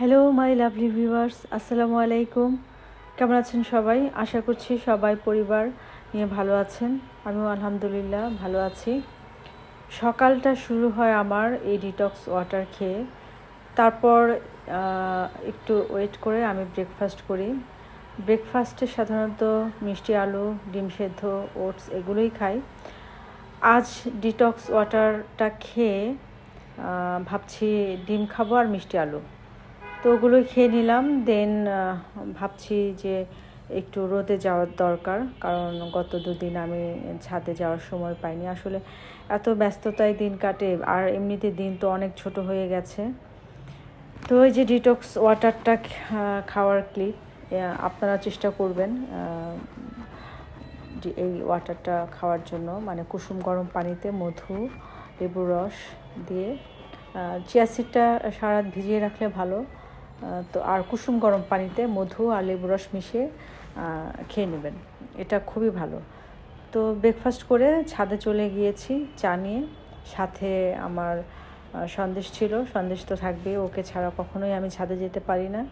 Hello my lovely viewers আসসালামু আলাইকুম কেমন আছেন সবাই? আশা করছি সবাই পরিবার নিয়ে ভালো আছেন। আমিও আলহামদুলিল্লাহ ভালো আছি। সকালটা শুরু হয় আমার এই ডিটক্স ওয়াটার খেয়ে। তারপর একটু ওয়েট করে আমি ব্রেকফাস্ট করি। ব্রেকফাস্টে সাধারণত মিষ্টি আলু, ডিম সেদ্ধ, ওটস এগুলোই খাই। আজ ডিটক্স ওয়াটারটা খেয়ে ভাবছি ডিম খাব আর মিষ্টি আলু। তো ওগুলোই খেয়ে নিলাম। দেন ভাবছি যে একটু রোদে যাওয়ার দরকার, কারণ গত দুদিন আমি ছাদে যাওয়ার সময় পাইনি। আসলে এত ব্যস্ততায় দিন কাটে, আর এমনিতে দিন তো অনেক ছোট হয়ে গেছে। তো ওই যে ডিটক্স ওয়াটারটা খাওয়ার ক্লিপ আপনারা চেষ্টা করবেন এই ওয়াটারটা খাওয়ার জন্য। মানে কুসুম গরম পানিতে মধু, লেবুর রস দিয়ে চিয়া সিডটা সারা ভিজিয়ে রাখলে ভালো। তো আর কুসুম গরম পানিতে মধু আর লেবুর রস মিশিয়ে খেয়ে নেবেন। এটা খুবই ভালো। তো ব্রেকফাস্ট করে ছাদে চলে গিয়েছি চা নিয়ে। সাথে আমার সন্দেশ ছিল। সন্দেশ তো থাকবে ওকে ছাড়া কখনোই আমি ছাদে যেতে পারি না।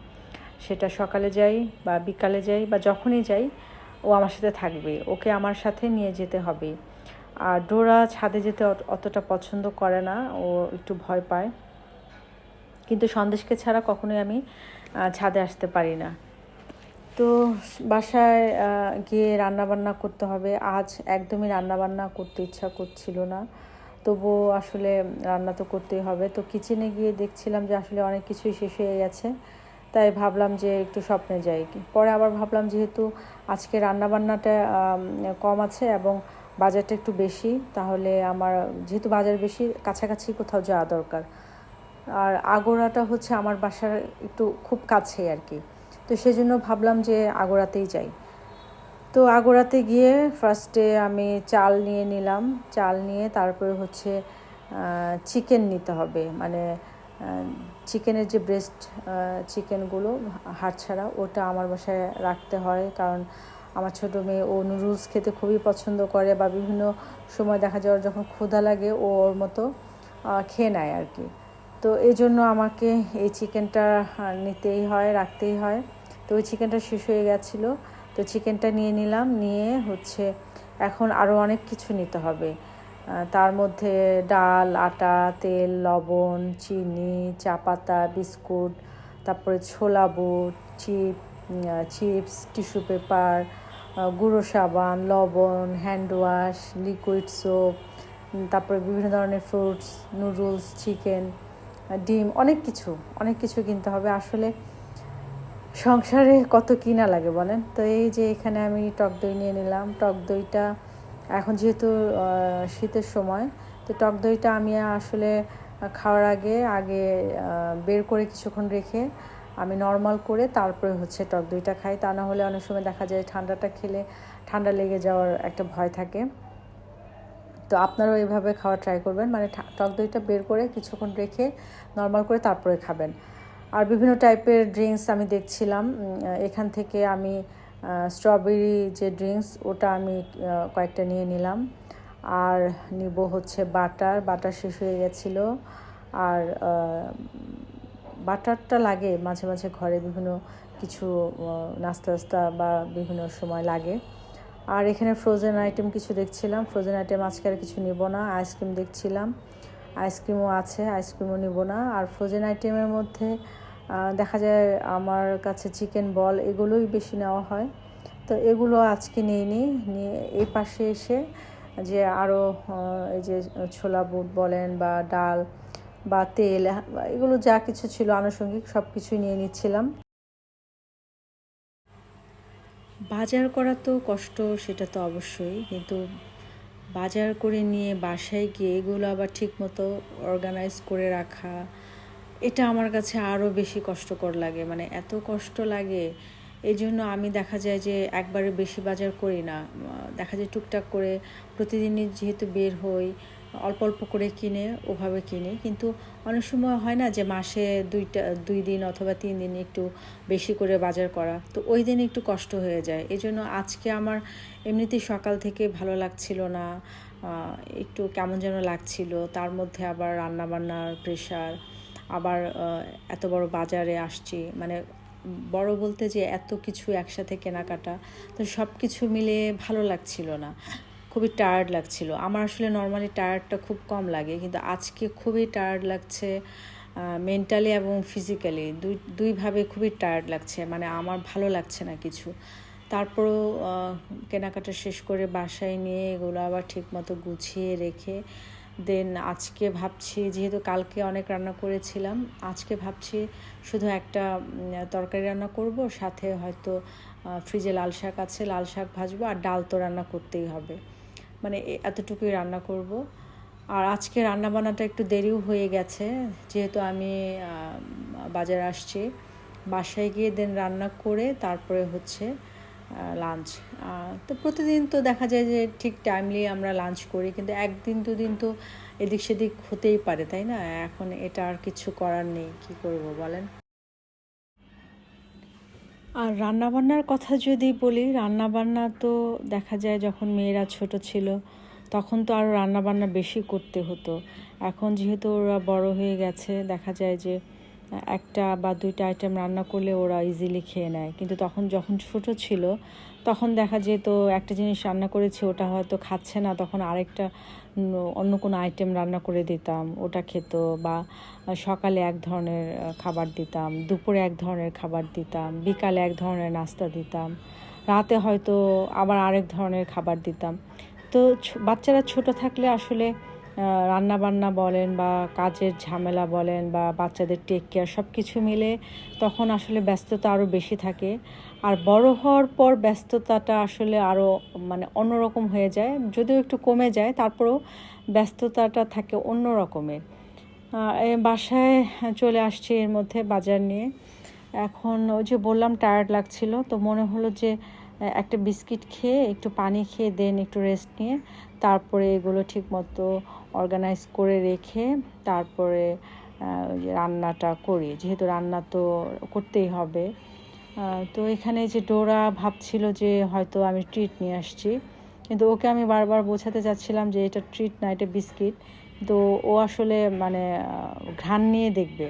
সেটা সকালে যাই বা বিকালে যাই বা যখনই যাই, ও আমার সাথে থাকবে। ওকে আমার সাথে নিয়ে যেতে হবে আর ডোরা ছাদে যেতে অত- অতটা পছন্দ করে না। ও একটু ভয় পায়। কিন্তু সন্দেশকে ছাড়া কখনোই আমি ছাদে আসতে পারি না। তো বাসায় গিয়ে রান্নাবান্না করতে হবে। আজ একদমই রান্নাবান্না করতে ইচ্ছা করছিল না। তবুও আসলে রান্না তো করতেই হবে। তো কিচেনে গিয়ে দেখছিলাম যে আসলে অনেক কিছুই শেষ হয়ে গেছে। তাই ভাবলাম যে একটু স্বপ্নে যাই। পরে আবার ভাবলাম যেহেতু আজকে রান্নাবান্নাটা কম আছে এবং বাজারটা একটু বেশি, তাহলে আমার, যেহেতু বাজার বেশি, কাছাকাছি কোথাও যাওয়া দরকার। আর আগোড়াটা হচ্ছে আমার বাসার একটু খুব কাছে আর কি। তো সেজন্য ভাবলাম যে আগোড়াতেই যাই। তো আগোড়াতে গিয়ে ফার্স্টে আমি চাল নিয়ে নিলাম। চাল নিয়ে তারপরে হচ্ছে চিকেন নিতে হবে। মানে চিকেনের যে ব্রেস্ট চিকেনগুলো হাড় ছাড়া, ওটা আমার বাসায় রাখতে হয়। কারণ আমার ছোটো মেয়ে, ও নুডলস খেতে খুবই পছন্দ করে বা বিভিন্ন সময় দেখা যাওয়ার যখন ক্ষুধা লাগে ও ওর মতো খেয়ে নেয় আর কি। তো এই জন্য আমাকে এই চিকেনটা নিতেই হয়, রাখতেই হয়। তো ওই চিকেনটা শেষ হয়ে গেছিল। তো চিকেনটা নিয়ে নিলাম, নিয়ে হচ্ছে এখন আরও অনেক কিছু নিতে হবে। তার মধ্যে ডাল, আটা, তেল, লবণ, চিনি, চা পাতা, বিস্কুট, তারপরে ছোলা বুট, চিপ চিপস, টিস্যু পেপার গুঁড়ো সাবান, লবণ, হ্যান্ড ওয়াশ, লিকুইড সোপ তারপরে বিভিন্ন ধরনের ফ্রুটস, নুডলস, চিকেন। ডিম, অনেক কিছু অনেক কিছু কিনতে হবে। আসলে সংসারে কত কিনা লাগে বলেন? তো এই যে এখানে আমি টক দই নিয়ে নিলাম। টক দইটা এখন যেহেতু শীতের সময়, তো টক দইটা আমি আসলে খাওয়ার আগে আগে বের করে কিছুক্ষণ রেখে আমি নর্মাল করে তারপরে হচ্ছে টক দইটা খাই। তা না হলে অনেক সময় দেখা যায় ঠান্ডাটা খেলে ঠান্ডা লেগে যাওয়ার একটা ভয় থাকে। তো আপনারাও এইভাবে খাওয়া ট্রাই করবেন। মানে টক দইটা বের করে কিছুক্ষণ রেখে নর্মাল করে তারপরে খাবেন। আর বিভিন্ন টাইপের ড্রিঙ্কস আমি দেখছিলাম। এখান থেকে আমি স্ট্রবেরি যে ড্রিঙ্কস ওটা আমি কয়েকটা নিয়ে নিলাম। আর নিব হচ্ছে বাটার। বাটার শেষ হয়ে গেছিল। আর বাটারটা লাগে মাঝে মাঝে ঘরে বিভিন্ন কিছু নাস্তা টাস্তা বা বিভিন্ন সময় লাগে। আর এখানে ফ্রোজেন আইটেম কিছু দেখছিলাম। ফ্রোজেন আইটেম আজকে আর কিছু নিব না। আইসক্রিম দেখছিলাম। আইসক্রিমও আছে আইসক্রিমও নিব না। আর ফ্রোজেন আইটেমের মধ্যে দেখা যায় আমার কাছে চিকেন বল এগুলোই বেশি নেওয়া হয়। তো এগুলো আজকে নিয়ে নিই নিয়ে এই পাশে এসে যে আরও এই যে ছোলা বুট বলেন বা ডাল বা তেল, এগুলো যা কিছু ছিল আনুষঙ্গিক সব কিছুই নিয়ে নিচ্ছিলাম। বাজার করা তো কষ্ট, সেটা তো অবশ্যই। কিন্তু বাজার করে নিয়ে বাসায় গিয়ে এগুলো আবার ঠিকমতো অর্গানাইজ করে রাখা, এটা আমার কাছে আরও বেশি কষ্টকর লাগে। মানে এত কষ্ট লাগে এই জন্য আমি দেখা যায় যে একবারে বেশি বাজার করি না। দেখা যায় টুকটাক করে প্রতিদিনই যেহেতু বের হই অল্প অল্প করে কিনে, ওভাবে কিনি। কিন্তু অনেক সময় হয় না যে মাসে দুইটা, দুই দিন অথবা তিন দিন একটু বেশি করে বাজার করা। তো ওই দিন একটু কষ্ট হয়ে যায়। এই জন্য আজকে আমার এমনিতেই সকাল থেকে ভালো লাগছিল না একটু কেমন যেন লাগছিল। তার মধ্যে আবার রান্নাবান্নার প্রেশার আবার এত বড় বাজারে আসছি। মানে বড় বলতে যে এত কিছু একসাথে কেনাকাটা, তো সব কিছু মিলে ভালো লাগছিল না। খুবই টায়ার্ড লাগছিল। আমার আসলে নর্মালি টায়ার্ডটা খুব কম লাগে, কিন্তু আজকে খুবই টায়ার্ড লাগছে মেন্টালি এবং ফিজিক্যালি দুই দুইভাবে খুবই টায়ার্ড লাগছে মানে আমার ভালো লাগছে না কিছু। তারপরও কেনাকাটা শেষ করে বাসায় নিয়ে এগুলো আবার ঠিকমতো গুছিয়ে রেখে দেন আজকে ভাবছি, যেহেতু কালকে অনেক রান্না করেছিলাম, আজকে ভাবছি শুধু একটা তরকারি রান্না করব, সাথে হয়তো ফ্রিজে লাল শাক আছে, লাল শাক ভাজবো, আর ডাল তো রান্না করতেই হবে। মানে এতটুকুই রান্না করব। আর আজকে রান্না বান্নাটা একটু দেরিও হয়ে গেছে, যেহেতু আমি বাজারে আসছি। বাসায় গিয়ে দেন রান্না করে তারপরে হচ্ছে লাঞ্চ তো প্রতিদিন তো দেখা যায় যে ঠিক টাইমলি আমরা লাঞ্চ করি, কিন্তু একদিন, দুদিন তো এদিক সেদিক হতেই পারে, তাই না? এখন এটা আর কিছু করার নেই, কি করব বলেন? আর রান্নাবান্নার কথা যদি বলি, রান্নাবান্না তো দেখা যায় যখন মেয়েরা ছোট ছিল, তখন তো আরও রান্নাবান্না বেশি করতে হতো। এখন যেহেতু ওরা বড় হয়ে গেছে, দেখা যায় যে একটা বা দুইটা আইটেম রান্না করলে ওরা ইজিলি খেয়ে নেয়। কিন্তু তখন যখন ছোট ছিল, তখন দেখা যেত একটা জিনিস রান্না করেছি, ওটা হয়তো খাচ্ছে না, তখন আরেকটা অন্য কোনো আইটেম রান্না করে দিতাম, ওটা খেত বা সকালে এক ধরনের খাবার দিতাম, দুপুরে এক ধরনের খাবার দিতাম, বিকালে এক ধরনের নাস্তা দিতাম, রাতে হয়তো আবার আরেক ধরনের খাবার দিতাম। তো বাচ্চারা ছোট থাকলে আসলে রান্না বান্না বলেন বা কাজের ঝামেলা বলেন বা বাচ্চাদের টেক কেয়ার সব কিছু মিলে তখন আসলে ব্যস্ততা আরও বেশি থাকে। আর বড় হওয়ার পর ব্যস্ততাটা আসলে আরও মানে অন্যরকম হয়ে যায়। যদিও একটু কমে যায়, তারপরেও ব্যস্ততাটা থাকে অন্য রকমের বাসায় চলে আসছি এর মধ্যে বাজার নিয়ে। এখন ওই যে বললাম টায়ার্ড লাগছিল, তো মনে হলো যে একটা বিস্কিট খেয়ে, একটু পানি খেয়ে, দেন একটু রেস্ট নিয়ে, তারপরে এগুলো ঠিক মতো অর্গানাইজ করে রেখে, তারপরে রান্নাটা করি। যেহেতু রান্না তো করতেই হবে। তো এখানে যে ডোরা ভাবছিল যে হয়তো আমি ট্রিট নিয়ে আসছি, কিন্তু ওকে আমি বারবার বোঝাতে চাচ্ছিলাম যে এটা ট্রিট না, এটা বিস্কিট। তো ও আসলে মানে ঘ্রাণ নিয়ে দেখবে।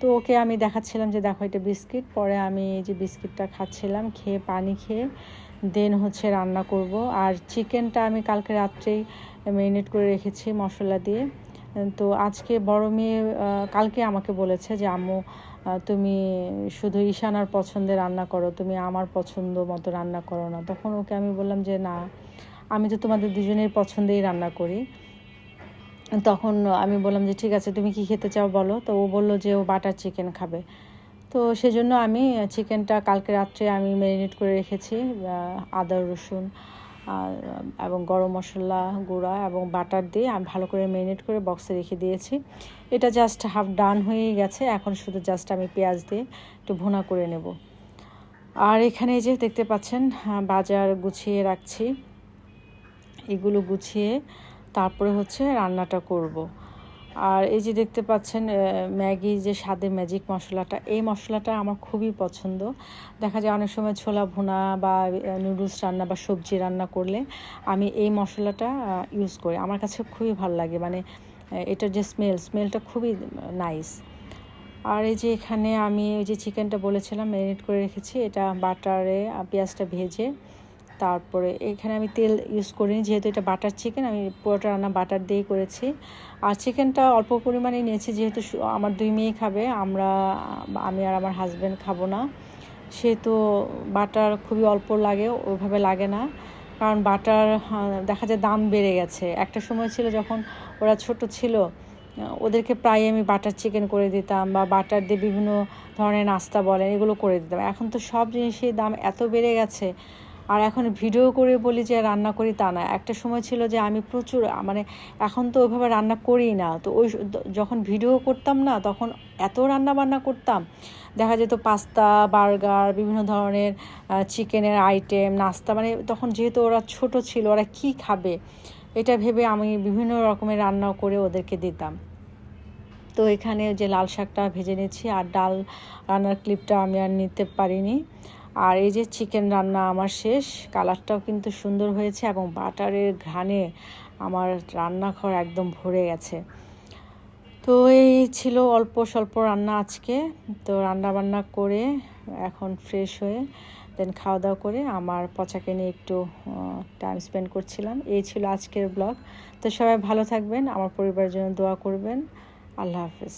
তো ওকে আমি দেখাচ্ছিলাম যে দেখো এটা বিস্কিট। পরে আমি এই যে বিস্কিটটা খাচ্ছিলাম, খেয়ে পানি খেয়ে দেন হচ্ছে রান্না করব। আর চিকেনটা আমি কালকে রাত্রেই ম্যারিনেট করে রেখেছি মশলা দিয়ে। তো আজকে বড় মেয়ে কালকে আমাকে বলেছে যে, আম্মু তুমি শুধু ঈশানার পছন্দে রান্না করো, তুমি আমার পছন্দ মতো রান্না করো না। তখন ওকে আমি বললাম যে, না, আমি তো তোমাদের দুজনের পছন্দেই রান্না করি। তখন আমি বললাম যে ঠিক আছে তুমি কি খেতে চাও বলো। তো ও বলল যে ও বাটার চিকেন খাবে। তো সেজন্য আমি চিকেনটা কালকে রাত্রে আমি ম্যারিনেট করে রেখেছি আদা রসুন এবং গরম মশলা গুঁড়া এবং বাটার দিয়ে আমি ভালো করে ম্যারিনেট করে বক্সে রেখে দিয়েছি। এটা জাস্ট হাফ ডান হয়েই গেছে এখন শুধু জাস্ট আমি পেঁয়াজ দিয়ে একটু ভুনা করে নেব। আর এখানে যে দেখতে পাচ্ছেন হ্যাঁ, বাজার গুছিয়ে রাখছি। এগুলো গুছিয়ে তারপরে হচ্ছে রান্নাটা করব। আর এই যে দেখতে পাচ্ছেন ম্যাগি যে স্বাদে ম্যাজিক মশলাটা, এই মশলাটা আমার খুবই পছন্দ। দেখা যায় অনেক সময় ছোলা ভুনা বা নুডলস রান্না বা সবজি রান্না করলে আমি এই মশলাটা ইউজ করি। আমার কাছে খুবই ভালো লাগে মানে এটার যে স্মেল স্মেলটা খুবই নাইস আর এই যে এখানে আমি ওই যে চিকেনটা বলেছিলাম ম্যারিনেট করে রেখেছি। এটা বাটারে পেঁয়াজটা ভেজে তারপরে এখানে আমি তেল ইউজ করিনি, যেহেতু এটা বাটার চিকেন আমি পুরোটা রান্না বাটার দিয়েই করেছি। আর চিকেনটা অল্প পরিমাণে নিয়েছি, যেহেতু আমার দুই মেয়ে খাবে, আমরা, আমি আর আমার হাজব্যান্ড খাব না। সেহেতু বাটার খুবই অল্প লাগে ওইভাবে লাগে না। কারণ বাটার দেখা যায় দাম বেড়ে গেছে। একটা সময় ছিল যখন ওরা ছোট ছিল, ওদেরকে প্রায় আমি বাটার চিকেন করে দিতাম বা বাটার দিয়ে বিভিন্ন ধরনের নাস্তা বলেন, এগুলো করে দিতাম। এখন তো সব জিনিসের দাম এত বেড়ে গেছে আর এখন ভিডিও করে বলি যে রান্না করি তা না। একটা সময় ছিল যে আমি প্রচুর মানে এখন তো ওইভাবে রান্না করি না। তো ওই যখন ভিডিও করতাম না, তখন এত রান্না বান্না করতাম। দেখা যেত পাস্তা, বার্গার, বিভিন্ন ধরনের চিকেনের আইটেম, নাস্তা মানে তখন যেহেতু ওরা ছোট ছিল, ওরা কি খাবে? এটা ভেবে আমি বিভিন্ন রকমের রান্না করে ওদেরকে দিতাম। তো এখানে যে লাল শাকটা ভেজে নিচ্ছি আর ডাল রান্নার ক্লিপটা আমি আর নিতে পারিনি। আর এই যে চিকেন রান্না আমার শেষ, কালারটাও কিন্তু সুন্দর হয়েছে এবং বাটারের ঘ্রাণে আমার রান্নাঘর একদম ভরে গেছে। তো এই ছিল অল্প স্বল্প রান্না আজকে। তো রান্না বান্না করে এখন ফ্রেশ হয়ে দেন খাওয়া দাওয়া করে আমার পচাকে নিয়ে একটু টাইম স্পেন্ড করছিলাম। এই ছিল আজকের ব্লগ তো সবাই ভালো থাকবেন, আমার পরিবারের জন্য দোয়া করবেন। আল্লাহ হাফেজ।